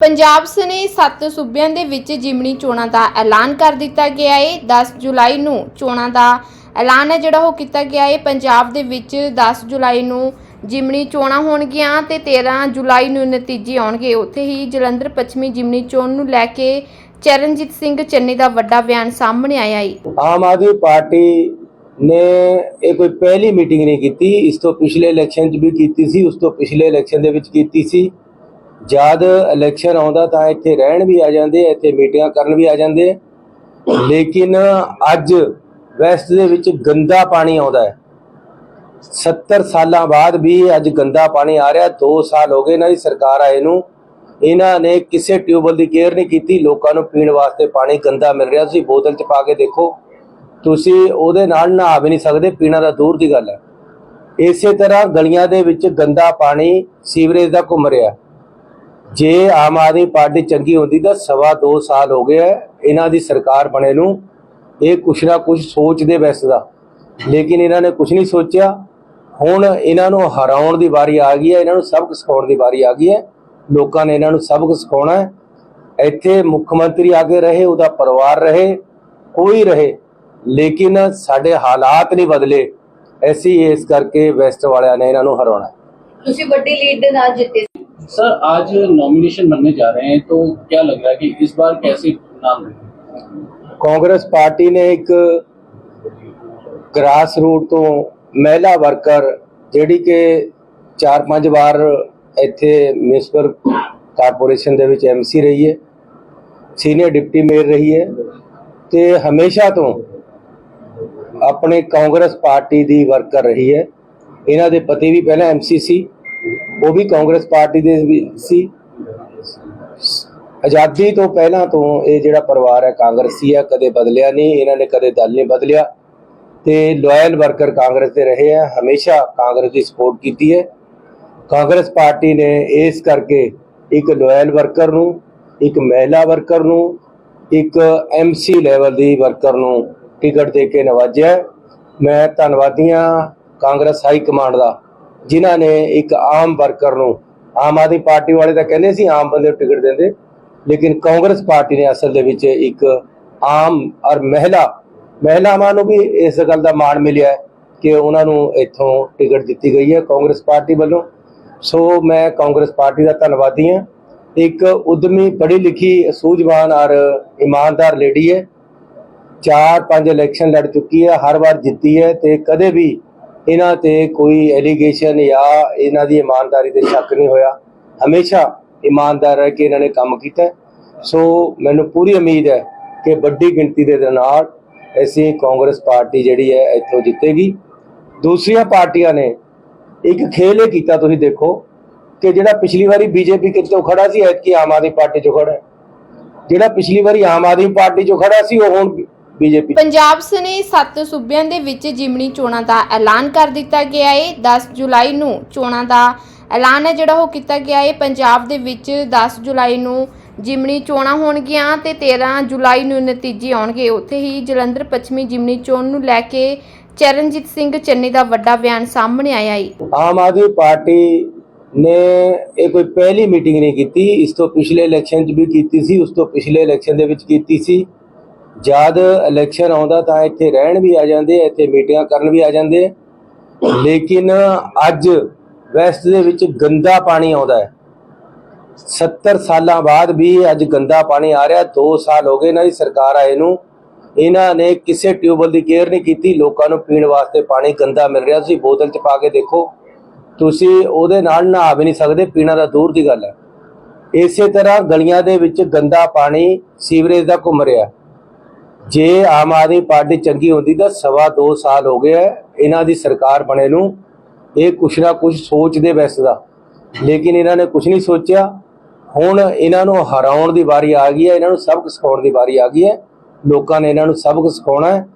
ਪੰਜਾਬ ਸਨੇ ਸੱਤ ਸੂਬਿਆਂ ਦੇ ਵਿੱਚ ਜਿਮਣੀ ਚੋਣਾਂ ਦਾ ਐਲਾਨ ਕਰ ਦਿੱਤਾ ਗਿਆ ਹੈ 10 ਜੁਲਾਈ ਨੂੰ ਚੋਣਾਂ ਦਾ ਐਲਾਨ ਹੈ ਜਿਹੜਾ ਉਹ ਕੀਤਾ ਗਿਆ ਹੈ ਪੰਜਾਬ ਦੇ ਵਿੱਚ 10 ਜੁਲਾਈ ਨੂੰ ਜਿਮਣੀ ਚੋਣਾਂ ਹੋਣਗੀਆਂ ਤੇ 13 ਜੁਲਾਈ ਨੂੰ ਨਤੀਜੇ ਆਉਣਗੇ। ਉੱਥੇ ਹੀ ਜਲੰਧਰ ਪੱਛਮੀ ਜਿਮਣੀ ਚੋਣ ਨੂੰ ਲੈ ਕੇ ਚਰਨਜੀਤ ਸਿੰਘ ਚੰਨੀ ਦਾ ਵੱਡਾ ਬਿਆਨ ਸਾਹਮਣੇ ਆਇਆ ਹੈ ਆਮ ਆਦਮੀ ਪਾਰਟੀ ਨੇ ਇਹ ਕੋਈ ਪਹਿਲੀ ਮੀਟਿੰਗ ਨਹੀਂ ਕੀਤੀ। ਇਸ ਤੋਂ ਪਿਛਲੇ ਇਲੈਕਸ਼ਨ 'ਚ ਵੀ ਕੀਤੀ ਸੀ, ਉਸ ਤੋਂ ਪਿਛਲੇ ਇਲੈਕਸ਼ਨ ਦੇ ਵਿੱਚ ਕੀਤੀ ਸੀ। ਜਦ ਇਲੈਕਸ਼ਨ ਆਉਂਦਾ ਤਾਂ ਇੱਥੇ ਰਹਿਣ ਵੀ ਆ ਜਾਂਦੇ ਇੱਥੇ ਮੀਟਿੰਗਾਂ ਕਰਨ ਵੀ ਆ ਜਾਂਦੇ ਲੇਕਿਨ ਅੱਜ ਵੈਸਟ ਦੇ ਵਿੱਚ ਗੰਦਾ ਪਾਣੀ ਆਉਂਦਾ ਹੈ। 70 ਸਾਲਾਂ ਬਾਅਦ ਵੀ ਅੱਜ ਗੰਦਾ ਪਾਣੀ ਆ ਰਿਹਾ 2 ਸਾਲ ਹੋ ਗਏ ਇਹਨਾਂ ਦੀ ਸਰਕਾਰ ਆਏ ਨੂੰ। ਇਹਨਾਂ ਨੇ ਕਿਸੇ ਟਿਊਬਲ ਦੀ ਕੇਅਰ ਨਹੀਂ ਕੀਤੀ, ਲੋਕਾਂ ਨੂੰ ਪੀਣ ਵਾਸਤੇ ਪਾਣੀ ਗੰਦਾ ਮਿਲ ਰਿਹਾ। ਤੁਸੀਂ ਬੋਤਲ 'ਚ ਪਾ ਕੇ ਦੇਖੋ, ਤੁਸੀਂ ਉਹਦੇ ਨਾਲ ਨਹਾ ਵੀ ਨਹੀਂ ਸਕਦੇ, ਪੀਣਾ ਦਾ ਦੂਰ ਦੀ ਗੱਲ ਹੈ। ਇਸੇ ਤਰ੍ਹਾਂ ਗਲੀਆਂ ਦੇ ਵਿੱਚ ਗੰਦਾ ਪਾਣੀ ਸੀਵਰੇਜ ਦਾ ਘੁੰਮ ਰਿਹਾ। ਜੇ ਆਮ ਆਦਮੀ ਪਾਰਟੀ ਚੰਗੀ ਹੁੰਦੀ ਤਾਂ ਸਵਾ 2 ਸਾਲ ਹੋ ਗਏ ਇਹਨਾਂ ਦੀ ਸਰਕਾਰ ਬਣੇ ਨੂੰ। ਇਹ ਕੁਛ ਨਾ ਕੁਛ ਸੋਚਦੇ ਵੈਸਦਾ ਲੇਕਿਨ ਇਹਨਾਂ ਨੇ ਕੁਛ ਨਹੀਂ ਸੋਚਿਆ। ਹੁਣ ਇਹਨਾਂ ਨੂੰ ਹਰਾਉਣ ਦੀ ਵਾਰੀ ਆ ਗਈ ਹੈ। ਇਹਨਾਂ ਨੂੰ ਸਬਕ ਸਿਖਾਉਣ ਦੀ ਵਾਰੀ ਆ ਗਈ ਹੈ। ਲੋਕਾਂ ਨੇ ਇਹਨਾਂ ਨੂੰ ਸਬਕ ਸਿਖਾਉਣਾ ਹੈ। ਇੱਥੇ ਮੁੱਖ ਮੰਤਰੀ ਆ ਕੇ ਰਹੇ, ਉਹਦਾ ਪਰਿਵਾਰ ਰਹੇ, ਕੋਈ ਰਹੇ। ਲੇਕਿਨ ਸਾਡੇ ਹਾਲਾਤ ਨਹੀਂ ਬਦਲੇ। ਐਸੀ ਇਸ ਕਰਕੇ ਵੈਸਟ ਵਾਲਿਆਂ ਨੇ ਇਹਨਾਂ ਨੂੰ ਹਰਾਉਣਾ ਤੁਸੀਂ ਵੱਡੀ ਲੀਡ ਦੇ ਨਾਲ ਜਿੱਤੇ सर आज नॉमिनेशन बनने जा रहे हैं तो क्या लग रहा है कि इस बार कैसे नाम रहेगा? ਕਾਂਗਰਸ ਪਾਰਟੀ ਨੇ ਇੱਕ ਗ੍ਰਾਸ ਰੂਟ ਤੋਂ ਮਹਿਲਾ ਵਰਕਰ ਜਿਹੜੀ ਕਿ ਚਾਰ ਪੰਜ ਵਾਰ ਇੱਥੇ ਮਿਊਨਿਸਪਲ ਕਾਰਪੋਰੇਸ਼ਨ ਦੇ ਵਿੱਚ ਐਮਸੀ ਰਹੀ ਹੈ ਸੀਨੀਅਰ ਡਿਪਟੀ ਮੇਅਰ ਰਹੀ ਹੈ ਤੇ ਹਮੇਸ਼ਾ ਤੋਂ ਆਪਣੇ ਕਾਂਗਰਸ ਪਾਰਟੀ ਦੀ ਵਰਕਰ ਰਹੀ ਹੈ ਇਹਨਾਂ ਦੇ ਪਤੀ ਵੀ ਪਹਿਲਾਂ ਐਮਸੀ ਸੀ ਉਹ ਵੀ ਕਾਂਗਰਸ ਪਾਰਟੀ ਦੇ ਵੀ ਸੀ। ਆਜ਼ਾਦੀ ਤੋਂ ਪਹਿਲਾਂ ਤੋਂ ਇਹ ਜਿਹੜਾ ਪਰਿਵਾਰ ਹੈ ਕਾਂਗਰਸੀ ਹੈ, ਕਦੇ ਬਦਲਿਆ ਨਹੀਂ, ਇਹਨਾਂ ਨੇ ਕਦੇ ਦਲ ਨਹੀਂ ਬਦਲਿਆ। ਤੇ ਲਾਇਲ ਵਰਕਰ ਕਾਂਗਰਸ ਦੇ ਰਹੇ ਹੈ, ਹਮੇਸ਼ਾ ਕਾਂਗਰਸ ਦੀ ਸਪੋਰਟ ਕੀਤੀ ਹੈ। ਕਾਂਗਰਸ ਪਾਰਟੀ ਨੇ ਇਸ ਕਰਕੇ ਇੱਕ ਲਾਇਲ ਵਰਕਰ ਨੂੰ, ਇੱਕ ਮਹਿਲਾ ਵਰਕਰ ਨੂੰ, ਇੱਕ ਐਮਸੀ ਲੈਵਲ ਦੀ ਵਰਕਰ ਨੂੰ ਟਿਕਟ ਦੇ ਕੇ ਨਵਾਜਿਆ ਹੈ। ਮੈਂ ਧੰਨਵਾਦੀਆਂ ਕਾਂਗਰਸ ਹਾਈ ਕਮਾਂਡ ਦਾ। ਜਿਨ੍ਹਾਂ ਨੇ ਇੱਕ ਆਮ ਵਰਕਰ ਨੂੰ, ਆਮ ਆਦਮੀ ਪਾਰਟੀ ਵਾਲੇ ਤਾਂ ਕਹਿੰਦੇ ਸੀ ਆਮ ਬੰਦੇ ਨੂੰ ਟਿਕਟ ਦਿੰਦੇ, ਲੇਕਿਨ ਕਾਂਗਰਸ ਪਾਰਟੀ ਨੇ ਅਸਲ ਦੇ ਵਿੱਚ ਇੱਕ ਆਮ ਔਰ ਮਹਿਲਾ, ਮਹਿਲਾਵਾਂ ਨੂੰ ਵੀ ਇਸ ਗੱਲ ਦਾ ਮਾਣ ਮਿਲਿਆ ਕਿ ਉਹਨਾਂ ਨੂੰ ਇੱਥੋਂ ਟਿਕਟ ਦਿੱਤੀ ਗਈ ਹੈ ਕਾਂਗਰਸ ਪਾਰਟੀ ਵੱਲੋਂ। ਸੋ ਮੈਂ ਕਾਂਗਰਸ ਪਾਰਟੀ ਦਾ ਧੰਨਵਾਦੀ ਹਾਂ। ਇੱਕ ਉਦਮੀ ਪੜ੍ਹੀ ਲਿਖੀ, ਸੂਝਵਾਨ ਔਰ ਇਮਾਨਦਾਰ ਲੇਡੀ ਹੈ। ਚਾਰ ਪੰਜ ਇਲੈਕਸ਼ਨ ਲੜ ਚੁੱਕੀ ਹੈ, ਹਰ ਵਾਰ ਜਿੱਤੀ ਹੈ ਤੇ ਕਦੇ ਵੀ ਇਹਨਾਂ ਤੇ ਕੋਈ ਐਲੀਗੇਸ਼ਨ ਜਾਂ ਇਹਨਾਂ ਦੀ ਇਮਾਨਦਾਰੀ ਤੇ ਸ਼ੱਕ ਨਹੀਂ ਹੋਇਆ। ਹਮੇਸ਼ਾ ਇਮਾਨਦਾਰ ਰਹਿ ਕੇ ਇਹਨਾਂ ਨੇ ਕੰਮ ਕੀਤਾ। ਸੋ ਮੈਨੂੰ ਪੂਰੀ ਉਮੀਦ ਹੈ ਕਿ ਵੱਡੀ ਗਿਣਤੀ ਦੇ ਨਾਲ ਅਸੀਂ ਕਾਂਗਰਸ ਪਾਰਟੀ ਜਿਹੜੀ ਹੈ ਇੱਥੋਂ ਜਿੱਤੇਗੀ। ਦੂਸਰੀਆਂ ਪਾਰਟੀਆਂ ਨੇ ਇੱਕ ਖੇਲ ਇਹ ਕੀਤਾ, ਤੁਸੀਂ ਦੇਖੋ ਕਿ ਜਿਹੜਾ ਪਿਛਲੀ ਵਾਰੀ ਬੀਜੇਪੀ ਕਿੱਥੋਂ ਖੜਾ ਸੀ, ਐਤਕੀ ਆਮ ਆਦਮੀ ਪਾਰਟੀ ਚੋਂ ਖੜਾ ਜਿਹੜਾ ਪਿਛਲੀ ਵਾਰੀ ਆਮ ਆਦਮੀ ਪਾਰਟੀ ਚੋਂ ਖੜਾ ਸੀ, ਉਹ ਹੁਣ ਬੀਜੇਪੀ ਪੰਜਾਬ ਸਨੇ ਸੱਤ ਸੂਬਿਆਂ ਦੇ ਵਿੱਚ ਜਿਮਣੀ ਚੋਣਾਂ ਦਾ ਐਲਾਨ ਕਰ ਦਿੱਤਾ ਗਿਆ ਹੈ 10 ਜੁਲਾਈ ਨੂੰ ਚੋਣਾਂ ਦਾ ਐਲਾਨ ਹੈ ਜਿਹੜਾ ਉਹ ਕੀਤਾ ਗਿਆ ਹੈ ਪੰਜਾਬ ਦੇ ਵਿੱਚ 10 ਜੁਲਾਈ ਨੂੰ ਜਿਮਣੀ ਚੋਣਾਂ ਹੋਣਗੀਆਂ ਤੇ 13 ਜੁਲਾਈ ਨੂੰ ਨਤੀਜੇ ਆਉਣਗੇ। ਉੱਥੇ ਹੀ ਜਲੰਧਰ ਪੱਛਮੀ ਜਿਮਣੀ ਚੋਣ ਨੂੰ ਲੈ ਕੇ ਚਰਨਜੀਤ ਸਿੰਘ ਚੰਨੀ ਦਾ ਵੱਡਾ ਬਿਆਨ ਸਾਹਮਣੇ ਆਇਆ ਹੈ ਆਮ ਆਦਮੀ ਪਾਰਟੀ ਨੇ ਇਹ ਕੋਈ ਪਹਿਲੀ ਮੀਟਿੰਗ ਨਹੀਂ ਕੀਤੀ। ਇਸ ਤੋਂ ਪਿਛਲੇ ਇਲੈਕਸ਼ਨ 'ਚ ਵੀ ਕੀਤੀ ਸੀ ਉਸ ਤੋਂ ਪਿਛਲੇ ਇਲੈਕਸ਼ਨ ਦੇ ਵਿੱਚ ਕੀਤੀ ਸੀ। ਜਦ ਇਲੈਕਸ਼ਨ ਆਉਂਦਾ ਤਾਂ ਇੱਥੇ ਰਹਿਣ ਵੀ ਆ ਜਾਂਦੇ, ਇੱਥੇ ਮੀਟਿੰਗਾਂ ਕਰਨ ਵੀ ਆ ਜਾਂਦੇ। ਲੇਕਿਨ ਅੱਜ ਵੈਸਟ ਦੇ ਵਿੱਚ ਗੰਦਾ ਪਾਣੀ ਆਉਂਦਾ ਹੈ। 70 ਸਾਲਾਂ ਬਾਅਦ ਵੀ ਅੱਜ ਗੰਦਾ ਪਾਣੀ ਆ ਰਿਹਾ। 2 ਸਾਲ ਹੋ ਗਏ ਇਹਨਾਂ ਦੀ ਸਰਕਾਰ ਆਏ ਨੂੰ। ਇਹਨਾਂ ਨੇ ਕਿਸੇ ਟਿਊਬਲ ਦੀ ਕੇਅਰ ਨਹੀਂ ਕੀਤੀ। ਲੋਕਾਂ ਨੂੰ ਪੀਣ ਵਾਸਤੇ ਪਾਣੀ ਗੰਦਾ ਮਿਲ ਰਿਹਾ। ਤੁਸੀਂ ਬੋਤਲ 'ਚ ਪਾ ਕੇ ਦੇਖੋ। ਤੁਸੀਂ ਉਹਦੇ ਨਾਲ ਨਹਾ ਵੀ ਨਹੀਂ ਸਕਦੇ। ਪੀਣਾ ਦਾ ਦੂਰ ਦੀ ਗੱਲ ਹੈ। ਇਸੇ ਤਰ੍ਹਾਂ ਗਲੀਆਂ ਦੇ ਵਿੱਚ ਗੰਦਾ ਪਾਣੀ ਸੀਵਰੇਜ ਦਾ ਘੁੰਮ ਰਿਹਾ। ਜੇ ਆਮ ਆਦਮੀ ਪਾਰਟੀ ਚੰਗੀ ਹੁੰਦੀ ਤਾਂ ਸਵਾ 2 ਸਾਲ ਹੋ ਗਏ ਇਹਨਾਂ ਦੀ ਸਰਕਾਰ ਬਣੇ ਨੂੰ। ਇਹ ਕੁਛ ਨਾ ਕੁਛ ਸੋਚਦੇ ਵੈਸਦਾ ਲੇਕਿਨ ਇਹਨਾਂ ਨੇ ਕੁਛ ਨਹੀਂ ਸੋਚਿਆ। ਹੁਣ ਇਹਨਾਂ ਨੂੰ ਹਰਾਉਣ ਦੀ ਵਾਰੀ ਆ ਗਈ ਹੈ, ਇਹਨਾਂ ਨੂੰ ਸਬਕ ਸਿਖਾਉਣ ਦੀ ਵਾਰੀ ਆ ਗਈ ਹੈ। ਲੋਕਾਂ ਨੇ ਇਹਨਾਂ ਨੂੰ ਸਬਕ ਸਿਖਾਉਣਾ ਹੈ।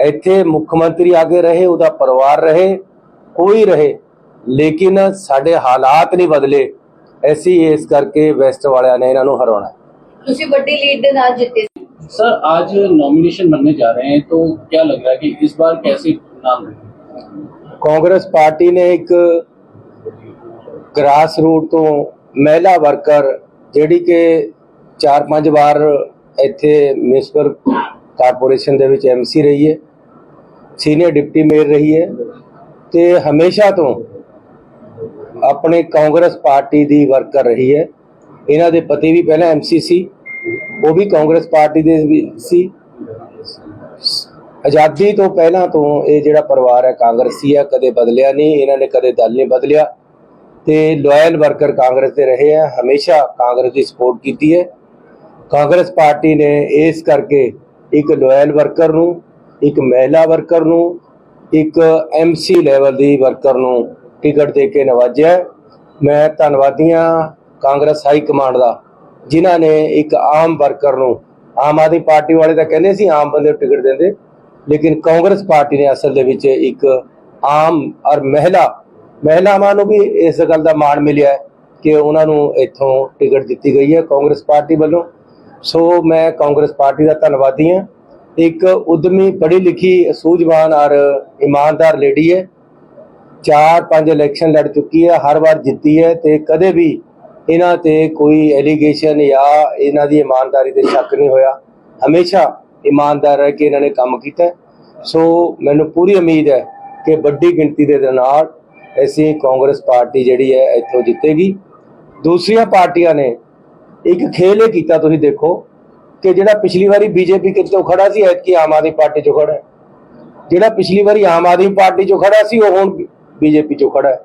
ਇੱਥੇ ਮੁੱਖ ਮੰਤਰੀ ਆ ਕੇ ਰਹੇ, ਉਹਦਾ ਪਰਿਵਾਰ ਰਹੇ, ਕੋਈ ਰਹੇ। ਲੇਕਿਨ ਸਾਡੇ ਹਾਲਾਤ ਨਹੀਂ ਬਦਲੇ। ਐਸੀ ਇਸ ਕਰਕੇ ਵੈਸਟ ਵਾਲਿਆਂ ਨੇ ਇਹਨਾਂ ਨੂੰ ਹਰਾਉਣਾ ਤੁਸੀਂ ਵੱਡੀ ਲੀਡ ਦੇ ਨਾਲ ਜਿੱਤੇ सर आज नॉमिनेशन बनने जा रहे हैं तो क्या लग रहा है कि इस बार कैसे नाम रहेगा? ਕਾਂਗਰਸ ਪਾਰਟੀ ਨੇ ਇੱਕ ਗ੍ਰਾਸ ਰੂਟ ਤੋਂ ਮਹਿਲਾ ਵਰਕਰ ਜਿਹੜੀ ਕਿ ਚਾਰ ਪੰਜ ਵਾਰ ਇੱਥੇ ਮਿਊਨਿਸਪਲ ਕਾਰਪੋਰੇਸ਼ਨ ਦੇ ਵਿੱਚ ਐਮਸੀ ਰਹੀ ਹੈ ਸੀਨੀਅਰ ਡਿਪਟੀ ਮੇਅਰ ਰਹੀ ਹੈ ਤੇ ਹਮੇਸ਼ਾ ਤੋਂ ਆਪਣੇ ਕਾਂਗਰਸ ਪਾਰਟੀ ਦੀ ਵਰਕਰ ਰਹੀ ਹੈ ਇਹਨਾਂ ਦੇ ਪਤੀ ਵੀ ਪਹਿਲਾਂ ਐਮਸੀ ਸੀ ਉਹ ਵੀ ਕਾਂਗਰਸ ਪਾਰਟੀ ਦੇ ਵੀ ਸੀ। ਆਜ਼ਾਦੀ ਤੋਂ ਪਹਿਲਾਂ ਤੋਂ ਇਹ ਜਿਹੜਾ ਪਰਿਵਾਰ ਹੈ, ਕਾਂਗਰਸੀ ਹੈ ਕਦੇ ਬਦਲਿਆ ਨਹੀਂ, ਇਹਨਾਂ ਨੇ ਕਦੇ ਦਲ ਨਹੀਂ ਬਦਲਿਆ। ਤੇ ਲਾਇਲ ਵਰਕਰ ਕਾਂਗਰਸ ਦੇ ਰਹੇ ਆ ਹਮੇਸ਼ਾ ਕਾਂਗਰਸ ਦੀ ਸਪੋਰਟ ਕੀਤੀ ਹੈ। ਕਾਂਗਰਸ ਪਾਰਟੀ ਨੇ ਇਸ ਕਰਕੇ ਇੱਕ ਲਾਇਲ ਵਰਕਰ ਨੂੰ, ਇੱਕ ਮਹਿਲਾ ਵਰਕਰ ਨੂੰ, ਇੱਕ ਐਮਸੀ ਲੈਵਲ ਦੀ ਵਰਕਰ ਨੂੰ ਟਿਕਟ ਦੇ ਕੇ ਨਵਾਜਿਆ ਹੈ। ਮੈਂ ਧੰਨਵਾਦੀਆਂ ਕਾਂਗਰਸ ਹਾਈ ਕਮਾਂਡ ਦਾ। ਜਿਨ੍ਹਾਂ ਨੇ ਇੱਕ ਆਮ ਵਰਕਰ ਨੂੰ, ਆਮ ਆਦਮੀ ਪਾਰਟੀ ਵਾਲੇ ਤਾਂ ਕਹਿੰਦੇ ਸੀ ਆਮ ਬੰਦੇ ਨੂੰ ਟਿਕਟ ਦਿੰਦੇ, ਲੇਕਿਨ ਕਾਂਗਰਸ ਪਾਰਟੀ ਨੇ ਅਸਲ ਦੇ ਵਿੱਚ ਇੱਕ ਆਮ ਔਰ ਮਹਿਲਾ, ਮਹਿਲਾਵਾਂ ਨੂੰ ਵੀ ਇਸ ਗੱਲ ਦਾ ਮਾਣ ਮਿਲਿਆ ਹੈ ਕਿ ਉਹਨਾਂ ਨੂੰ ਇੱਥੋਂ ਟਿਕਟ ਦਿੱਤੀ ਗਈ ਹੈ ਕਾਂਗਰਸ ਪਾਰਟੀ ਵੱਲੋਂ। ਸੋ ਮੈਂ ਕਾਂਗਰਸ ਪਾਰਟੀ ਦਾ ਧੰਨਵਾਦੀ ਹਾਂ। ਇੱਕ ਉਦਮੀ ਪੜ੍ਹੀ ਲਿਖੀ, ਸੂਝਵਾਨ ਔਰ ਇਮਾਨਦਾਰ ਲੇਡੀ ਹੈ। ਚਾਰ ਪੰਜ ਇਲੈਕਸ਼ਨ ਲੜ ਚੁੱਕੀ ਹੈ, ਹਰ ਵਾਰ ਜਿੱਤੀ ਹੈ ਤੇ ਕਦੇ ਵੀ ਇਹਨਾਂ ਤੇ ਕੋਈ ਐਲੀਗੇਸ਼ਨ ਜਾਂ ਇਹਨਾਂ ਦੀ ਇਮਾਨਦਾਰੀ ਤੇ ਸ਼ੱਕ ਨਹੀਂ ਹੋਇਆ। ਹਮੇਸ਼ਾ ਇਮਾਨਦਾਰ ਰਹਿ ਕੇ ਇਹਨਾਂ ਨੇ ਕੰਮ ਕੀਤਾ। ਸੋ ਮੈਨੂੰ ਪੂਰੀ ਉਮੀਦ ਹੈ ਕਿ ਵੱਡੀ ਗਿਣਤੀ ਦੇ ਨਾਲ ਅਸੀਂ ਕਾਂਗਰਸ ਪਾਰਟੀ ਜਿਹੜੀ ਹੈ ਇੱਥੋਂ ਜਿੱਤੇਗੀ। ਦੂਸਰੀਆਂ ਪਾਰਟੀਆਂ ਨੇ ਇੱਕ ਖੇਲ ਇਹ ਕੀਤਾ, ਤੁਸੀਂ ਦੇਖੋ ਕਿ ਜਿਹੜਾ ਪਿਛਲੀ ਵਾਰੀ ਬੀਜੇਪੀ ਕਿੱਥੋਂ ਖੜਾ ਸੀ, ਐਤਕੀ ਆਮ ਆਦਮੀ ਪਾਰਟੀ ਚੋਂ ਖੜਾ ਹੈ। ਜਿਹੜਾ ਪਿਛਲੀ ਵਾਰੀ ਆਮ ਆਦਮੀ ਪਾਰਟੀ ਚੋਂ ਖੜਾ ਸੀ, ਉਹ ਹੁਣ ਬੀਜੇਪੀ ਚੋਂ ਖੜਾ ਹੈ।